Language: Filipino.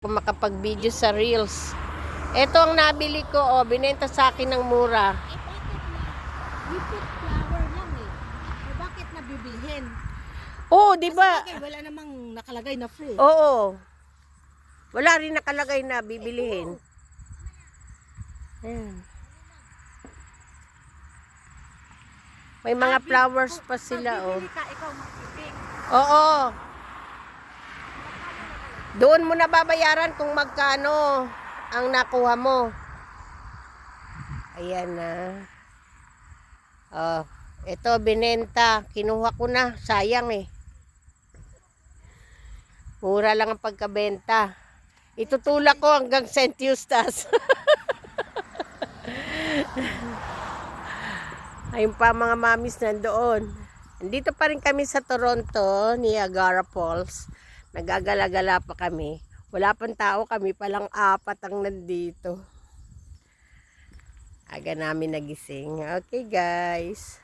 Kung makapag-video sa Reels. Ito ang nabili ko, oh, binenta sa akin ng mura. Eh, bakit na? Flower lang eh. O bakit nabibilhin? Oo, di ba? Kasi wala namang nakalagay na free. Oo. Wala rin nakalagay na bibilihin. Ayan. May mga flowers kung- pa sila, oh. ka, ikaw. Oo. Doon mo na babayaran kung magkano ang nakuha mo. Ayan na. Oh, ito binenta. Kinuha ko na. Sayang eh. Mura lang ang pagkabenta. Itutulak ko hanggang St. Eustace. Ayun pa mga mamis nandoon. Nandito pa rin kami sa Toronto, Niagara Falls. Nagagala-gala pa kami. Wala pang tao, kami palang apat ang nandito. Aga namin nagising. Okay guys.